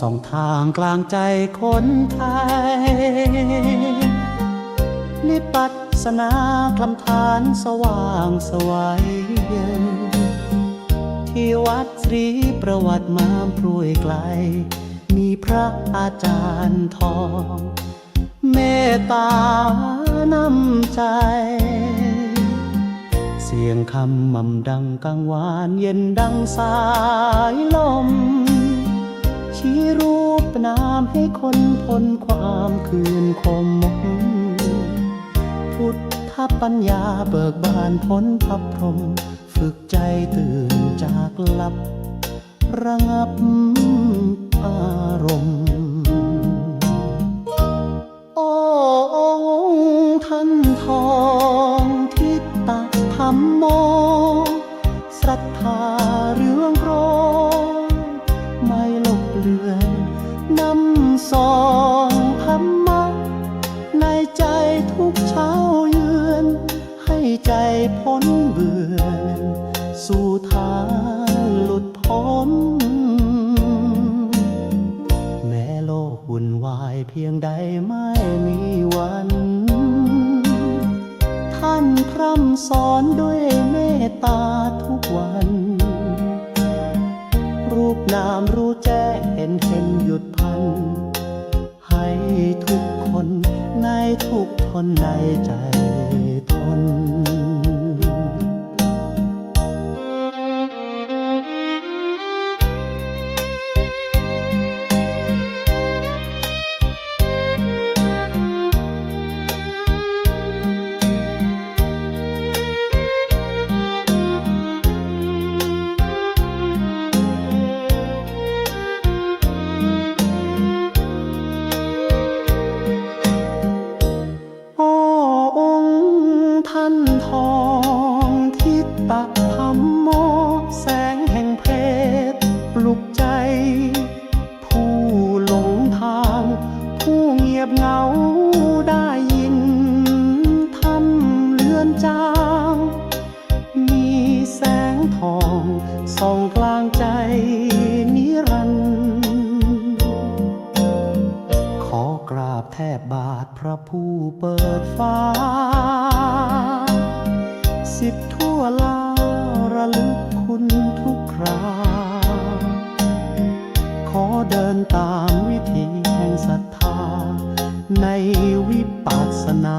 สองทามกลางใจคนไทย นิปัสนาคำทานสว่างสวัยที่วัดศรีประวัติมามพรวยไกล มีพระอาจารย์ทอง เมตตานำใจ เสียงคำม่ำดังกังวานเย็นดังสาย คนพ้นความคืนคมพุทธปัญญาเบิกบานพ้นพับพรม ฝึกใจตื่นจากหลับ ระงับอารมณ์ พ้นสู่ทางหลุดพ้น แม้โลกวุ่นวายเพียงใดไม่มีวัน ท่านพร่ำสอนด้วยเมตตาทุกวัน รูปนามรู้แจ้งเห็นเห็นหยุดพัน ให้ทุกคนในทุกทนในใจ บเหงาได้ยินทำเลือนจาง มีแสงทองส่องกลางใจนิรันดร์ขอกราบแทบบาทพระผู้เปิดฟ้า สิบทั่วลาระลึกคุณทุกครา เดินตามวิถีแห่งศรัทธา ในวิปัสสนา